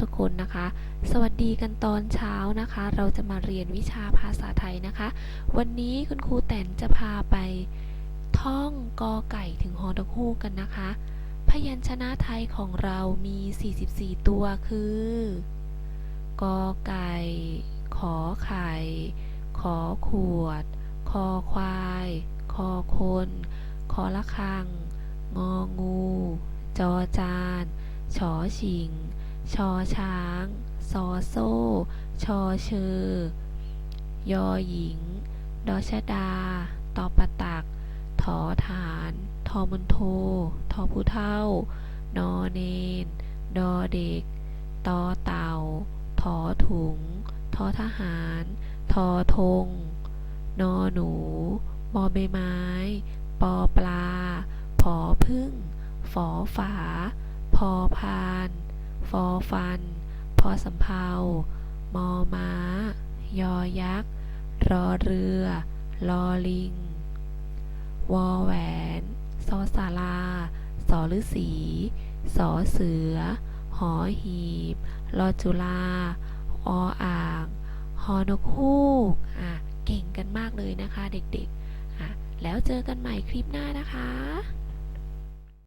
ทุกคนนะคะ สวัสดีกันตอนเช้านะคะ เราจะมาเรียนวิชาภาษาไทยนะคะ วันนี้คุณครูแตนจะพาไปท่องกอไก่ถึงฮอนกฮูกกันนะคะ พยัญชนะไทยของเรามี 44 ตัวคือกอไก่ ขอไข่ ขอขวด คอควาย คอคนคอละคัง งองู จอจานชอชิง ชอช้างซอโซ่ ชอเชอยอหญิง ดอชดา ตอปตัก ถอฐาน ทอมุนโท ทอผู้เท่า นอเนน ดอเด็ก ตอเต่า ถอถุง ทอทหาร ทอธง นอหนูมอใบไม้ ปอปลา ผอพึ่ง ฝอฝา พอพาน ฟอฟัน พอสำเภามอม้า ยอยักษ์ รอเรือ ลอลิง วอแหวน ซอสาราสอฤษีสอเสือ หอหีบรอจุลา ออ่างฮอนกฮูก อะ เก่งกันมากเลยนะคะเด็กๆ อะ แล้วเจอกันใหม่คลิปหน้านะคะ